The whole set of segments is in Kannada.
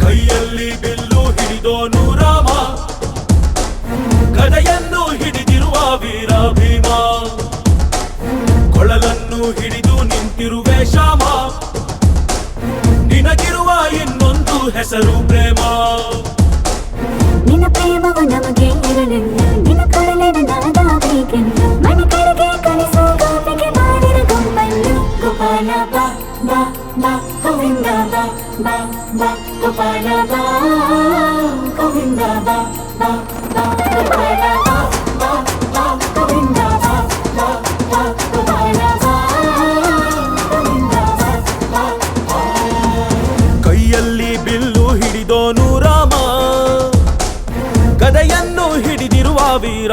ಕೈಯಲ್ಲಿ ಬಿಲ್ಲು ಹಿಡಿದೋನು ರಾಮ. ಗದೆಯನ್ನು ಹಿಡಿದಿರುವ ವೀರ ಭೀಮ ಕೊಳಲನ್ನು ಹಿಡಿದು ನಿಂತಿರುವೆ ಶ್ಯಾಮ. ನಿನಗಿರುವ ಇನ್ನೊಂದು ಹೆಸರು ಪ್ರೇಮ. ನಿನ್ನ ಪ್ರೇಮವು ನಮಗೆ ಇರಲಿಲ್ಲ. ಬಾ ಬಾ ಬಾ ಬಾ ಬಾ ಬಾ ಬಾ ಬಾ ಬಾ ಬಾ ಬಾ ಬಾ ಬಾ ಕೈಯಲ್ಲಿ ಬಿಲ್ಲು ಹಿಡಿದೋನು ರಾಮ. ಗದೆಯನ್ನು ಹಿಡಿದಿರುವ ವೀರ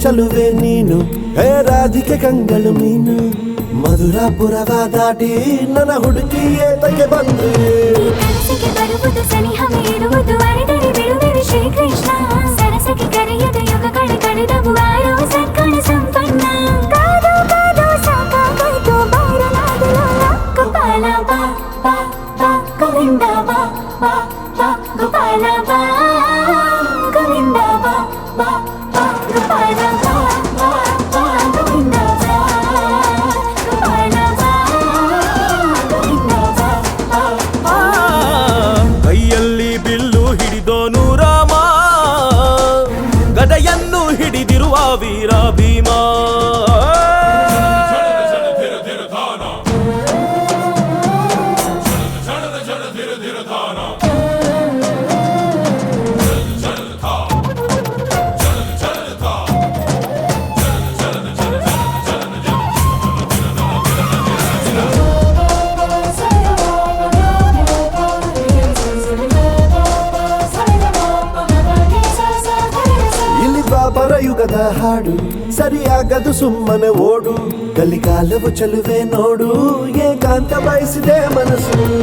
ಚಲುವೆ ನೀನು ಹೇ ರಾಧಿಕೆ ಕಂಗಳು ಮೀನು ಮಧುರಾಪುರವ ದಾಟಿ ನನ್ನ ಹುಡುಕಿ ಏತಕ್ಕೆ ಬಂದು ಈ ಕನಸಿಗೆ ಬರುವುದು ಸನಿಹ ಇರುವುದು ಅಡೆದರೆ ಬಿಡುವೆನು ಶ್ರೀಕೃಷ್ಣ ಸರಸಕ್ಕೆ ಕರೆಯದ ಹಿಡಿದಿರುವ ವೀರ ಭೀಮ ಇಲ್ಲಿ ಬಾಬರ ಯುಗದ ಹಾಡು. ಸರಿಯಾಗದು ಸುಮ್ಮನೆ ಓಡು. ಕಲಿಕಾಲವು ಚಲುವೆ ನೋಡು. ಏಕಾಂತ ಬಯಸಿದೆ ಮನಸ್ಸು.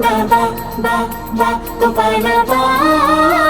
ಬಾ ಬಾ ಬಾ ಬಾ ಬಾ ಬಾ ಬಾ.